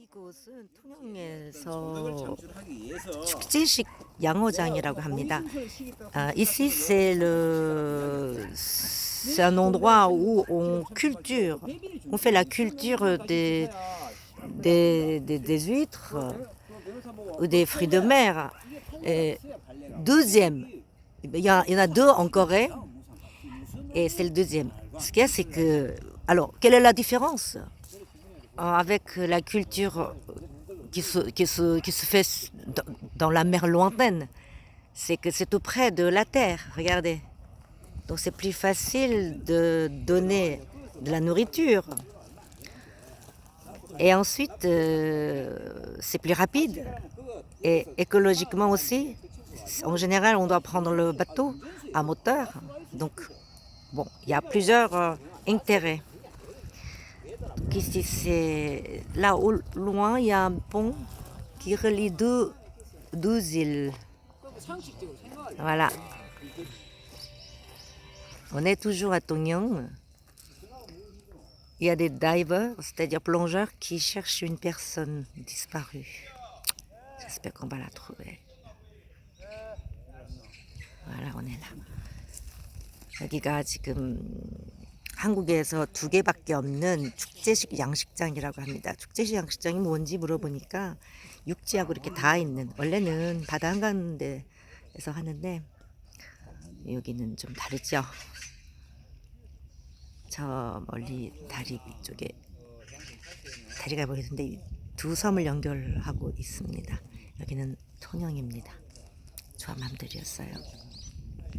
이곳은 통영에서 잠출하기 위해서 축제식 양어장이라고 합니다. Ah, ici, c'est le, c'est un endroit où on culture, on fait la culture des, des, des, des huîtres ou des fruits de mer. Et deuxième, il y, a- il y en a deux en Corée et c'est le deuxième. Ce qu'il y a, c'est que, alors, quelle est la différence euh, Avec la culture qui se, fait dans, dans la mer lointaine C'est que c'est tout près de la terre, regardez. Donc c'est plus facile de donner de la nourriture. Et ensuite, euh, c'est plus rapide. Et écologiquement aussi, en général, on doit prendre le bateau à moteur. Donc, bon, il y a plusieurs euh, intérêts. Donc ici, c'est là au loin, il y a un pont qui relie deux, deux îles. Voilà. On est toujours à Tongyeong. Il y a des divers, c'est-à-dire plongeurs, qui cherchent une personne disparue. J'espère qu'on va la trouver. Voilà, on est là. 여기가 지금 한국에서 두 개밖에 없는 축제식 양식장이라고 합니다. 축제식 양식장이 뭔지 물어보니까 육지하고 이렇게 다 있는 원래는 바다 한가운데에서 하는데 여기는 좀 다르죠. 저 멀리 다리 쪽에 다리가 보이는데 두 섬을 연결하고 있습니다. 여기는 통영입니다. 좋아맘들이었어요.